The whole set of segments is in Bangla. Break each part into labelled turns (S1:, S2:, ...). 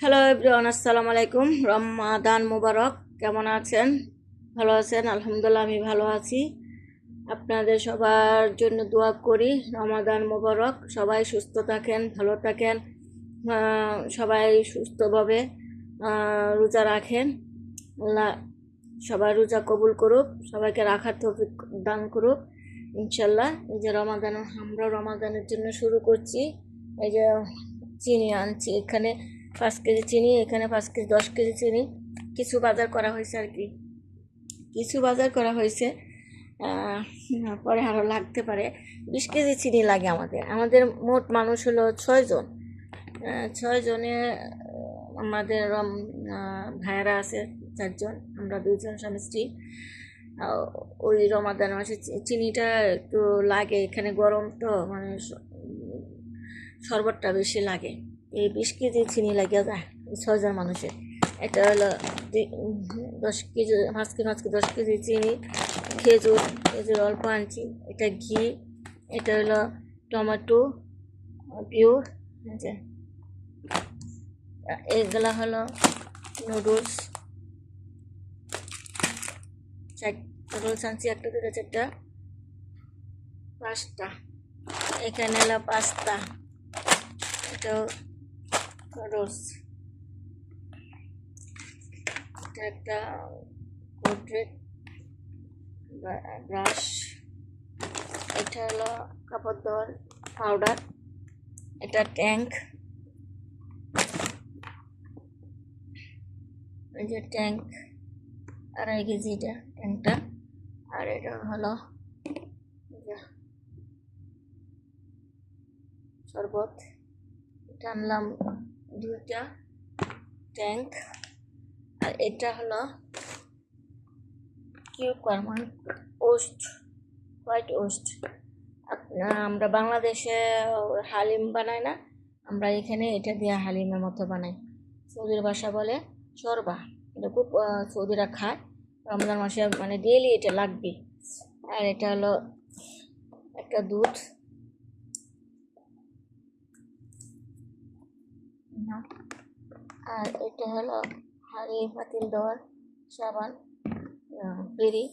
S1: হ্যালো এভরিওয়ান আসসালামু আলাইকুম রমাদান মুবারক কেমন আছেন ভালো আছেন আলহামদুলিল্লাহ আমি ভালো আছি আপনাদের সবার জন্য দোয়া করি রমাদান মুবারক সবাই সুস্থ থাকেন ভালো থাকেন সবাই সুস্থভাবে রোজা রাখেন সবাই রোজা কবুল করুক সবাইকে রাখার তৌফিক দান করুক ইনশাল্লাহ এই যে রমাদান আমরা রমাদানের জন্য শুরু করছি। এই যে চিনি আনছি। এখানে পাঁচ কেজি চিনি, এখানে পাঁচ কেজি, দশ কেজি চিনি। কিছু বাজার করা হয়েছে আর কি। কিছু বাজার করা হয়েছে পরে আরও লাগতে পারে। বিশ কেজি চিনি লাগে আমাদের। আমাদের মোট মানুষ হলো ছয়জন ছয়জনে আমাদের ভাইয়েরা আছে চারজন, আমরা দুজন স্বামী স্ত্রী। ওই রমাদান মাসে চিনিটা একটু লাগে। এখানে গরম তো মানে শরবতটা বেশি লাগে। এই বিশ কেজি চিনি লাগিয়ে যায় ছয়জন মানুষের। এটা হলো দশ কেজি, পাঁচ কেজি পাঁচ কেজি, দশ কেজি চিনি, খেজুর খেজুর অল্প আনছি এটা ঘি, এটা হলো টমেটো, পিওর যে এগুলা হলো নুডলস। নুডলস আনছি একটা দুটো চারটা। পাঁচটা। এখানে হলো পাস্তা এটাও এটা একটা কোড্রেক ব্রাশ। এটা হলো কাপড় ধোয়ার পাউডার। এটা ট্যাঙ্ক। এই যে ট্যাঙ্ক, আড়াই কেজি এটা ট্যাঙ্কটা। আর এটা হলো এই শরবত। এটা আনলাম দুইটা ট্যাঙ্ক আর এটা হলো কিউকার মানে ওস্ট হোয়াইট ওস্ট আমরা বাংলাদেশে হালিম বানাই না, আমরা এখানে এটা দিয়ে হালিমের মতো বানাই। সৌদির ভাষা বলে শরবা। এটা খুব সৌদিরা খায়। রমজান মাসে মানে ডেলি এটা লাগবে আর এটা হলো একটা দুধ। না। আর এটা হলো হাঁড়ি পাতিল দেওয়ার সাবান বিড়ি।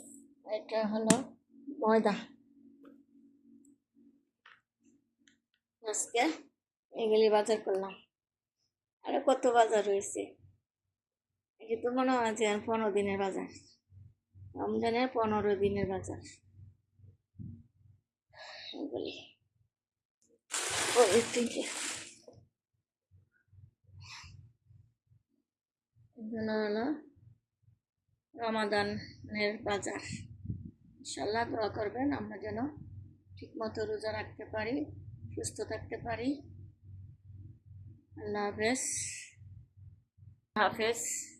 S1: এটা হলো ময়দা। আজকে এগুলি বাজার করলাম। আরে কত বাজার রয়েছে এই তো মনে হয় যে পনেরো দিনের বাজার। রমজানের পনেরো দিনের বাজার। এগুলি। এগুলো হলো রমাদানের বাজার। ইনশাল্লাহ দোয়া করবেন, আমরা যেন ঠিকমতো রোজা রাখতে পারি, সুস্থ থাকতে পারি। আল্লাহ হাফেজ। হাফেজ।